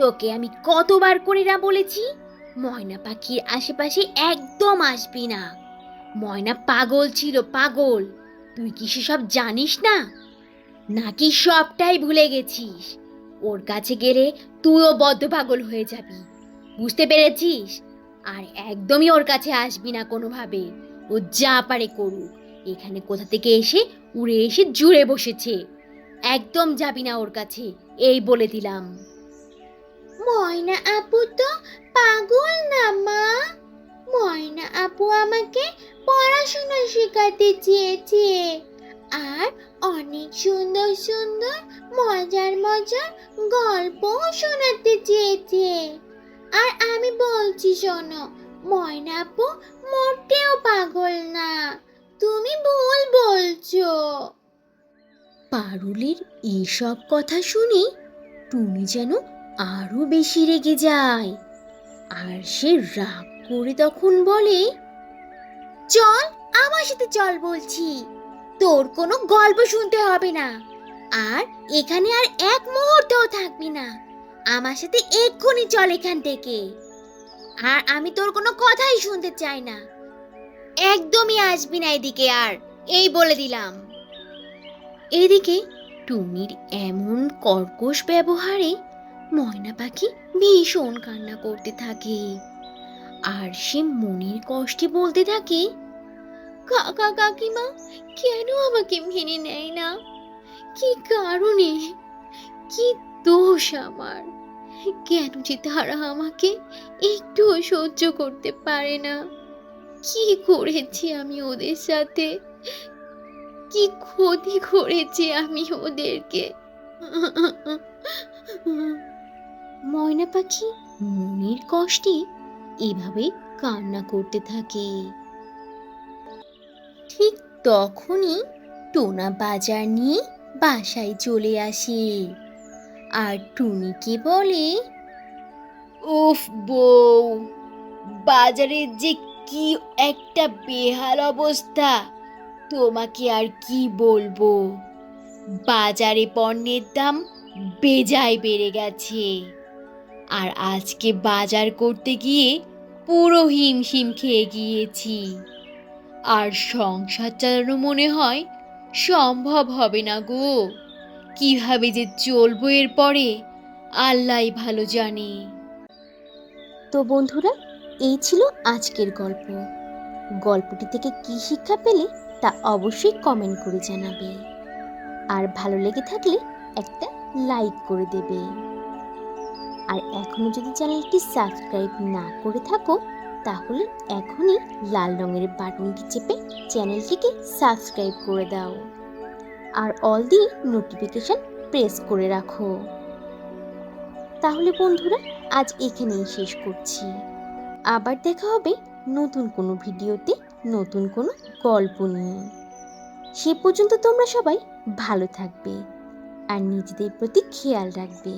তোকে আমি কতবার করে না বলেছি? ময়না পাখির আশেপাশে একদম আসবি না। ময়না পাগল ছিল, পাগল। তুই কি সব জানিস না? নাকি সবটাই ভুলে গেছিস? ওর কাছে গেলে তুইও বদ্ধ পাগল হয়ে যাবি। বুঝতে পেরেছিস? আর একদমই ওর কাছে আসবি না কোনোভাবে। ও যা পারে করুক। এখানে কোথা থেকে এসে উড়ে এসে জুড়ে বসেছে। একদম যাবি না ওর কাছে, এই বলে দিলাম। ময়না আপু তো পাগল না, মা? ময়না আপু আমাকে পড়াশোনা শেখাতে চেয়েছে। আর অনেক সুন্দর সুন্দর, মজার মজার গল্প শোনাতে চেয়েছে। আর আমি বলছি, শোনো, ময়না আপু মোটেও পাগল না। তুমি ভুল বলছো। পারুলের এসব কথা শুনে টুনি যেন আরও বেশি রেগে যায়। আর সে রাগ করে তখন বলে, চল, আমার সাথে চল বলছি। তোর কোনো গল্প শুনতে হবে না। আর এখানে আর এক মুহূর্তও থাকবি না। আমার সাথে এক্ষুনি চল এখান থেকে। আর আমি তোর কোনো কথাই শুনতে চাই না। একদমই আসবি না এদিকে আর, এই বলে দিলাম। এদিকে টুনির এমন কর্কশ ব্যবহারে ময়না পাখি ভীষণ কান্না করতে থাকে। আর সে মনের কষ্টে বলতে থাকে, কাকা, কাকিমা, কেন আমাকে মেনে নেয় না? কি কারণে? কি দোষ আমার? কেন যে তারা আমাকে একটুও সহ্য করতে পারে না? কি করেছি আমি ওদের সাথে? কি ক্ষতি করেছি আমি ওদেরকে? ময়না পাখি মনের কষ্টে এভাবে কান্না করতে থাকে। ঠিক তখনই টোনা বাজার নিয়ে বাসায় চলে আসে। আর টুনিকে বলে, উফ বউ বাজারের যে কি একটা বেহাল অবস্থা, তোমাকে আর কি বলব? বাজারে পণ্যের দাম বেজায় বেড়ে গেছে। আর আজকে বাজার করতে গিয়ে পুরো হিমশিম খেয়ে গিয়েছি। আর সংসার চালানো মনে হয় সম্ভব হবে না গো। কীভাবে যে চলবো এরপরে আল্লাহ ভালো জানে। তো বন্ধুরা, এই ছিল আজকের গল্প। গল্পটি থেকে কি শিক্ষা পেলে তা অবশ্যই কমেন্ট করে জানাবে। আর ভালো লেগে থাকলে একটা লাইক করে দেবে। আর এখনও যদি চ্যানেলটি সাবস্ক্রাইব না করে থাকো, তাহলে এখনই লাল রঙের বাটনটি চেপে চ্যানেলটিকে সাবস্ক্রাইব করে দাও। আর অল দি নোটিফিকেশন প্রেস করে রাখো। তাহলে বন্ধুরা, আজ এখানেই শেষ করছি। আবার দেখা হবে নতুন কোনো ভিডিওতে, নতুন কোনো গল্প নিয়ে। সে পর্যন্ত তোমরা সবাই ভালো থাকবে আর নিজেদের প্রতি খেয়াল রাখবে।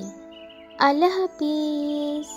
আল্লাহ হাফিজ